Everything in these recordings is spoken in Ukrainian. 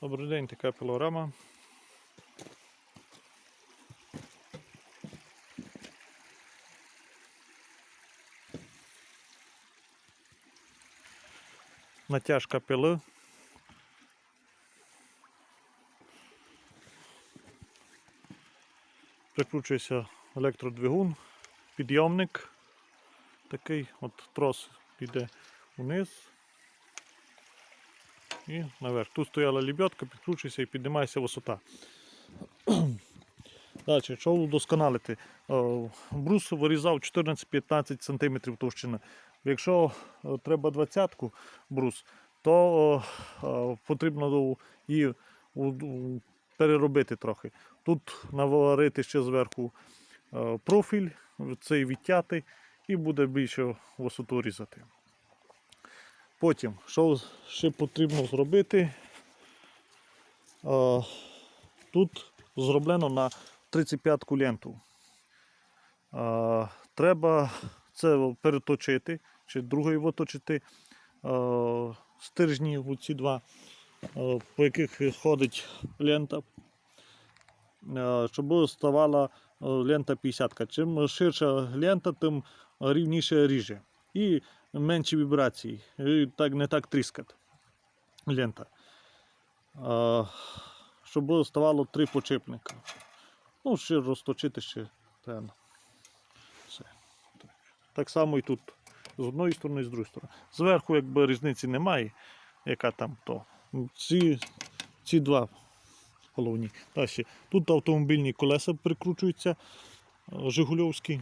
Добрий день, така пилорама. Натяжка пили. Прикручується електродвигун, підйомник. Такий от трос йде вниз і наверх. Тут стояла лебедка, підкручується і піднімається висота. Далі, що удосконалити? Е, Брус вирізав 14-15 см товщина. Якщо е, треба 20-ку брус, то е, потрібно її переробити трохи. Тут наварити ще зверху профіль, цей відтяти, і буде більше висоту різати. Потім, що ще потрібно зробити? Тут зроблено на 35-ку ленту. Треба це переточити, чи другою виточити е, стержні оці два, по яких ходить лента, щоб ставала лента 50. Чим ширша лента, тим рівніше ріже. І менші вібрації, і так, не так тріскати лента. Е, Щоб ставало три почепника. Ну, ще розточити ще треба. Все. Так. так само і тут. З одної сторони, і з другої сторони. Зверху, якби різниці немає, яка там то. Ці, ці два головні. Далі. Тут автомобільні колеса прикручуються, е, Жигульовські.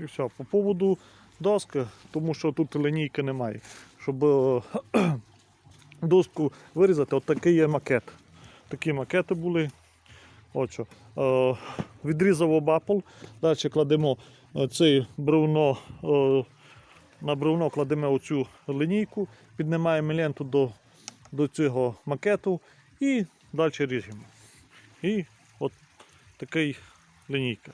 І все. По поводу доски, тому що тут лінійки немає. Щоб е, доску вирізати, от такий є макет. Такі макети були. От. Е, відрізав обапол, далі кладемо е, це бревно, на бревно кладемо оцю лінійку, піднімаємо ленту до, до цього макету і далі ріжемо. І от такий лінійка.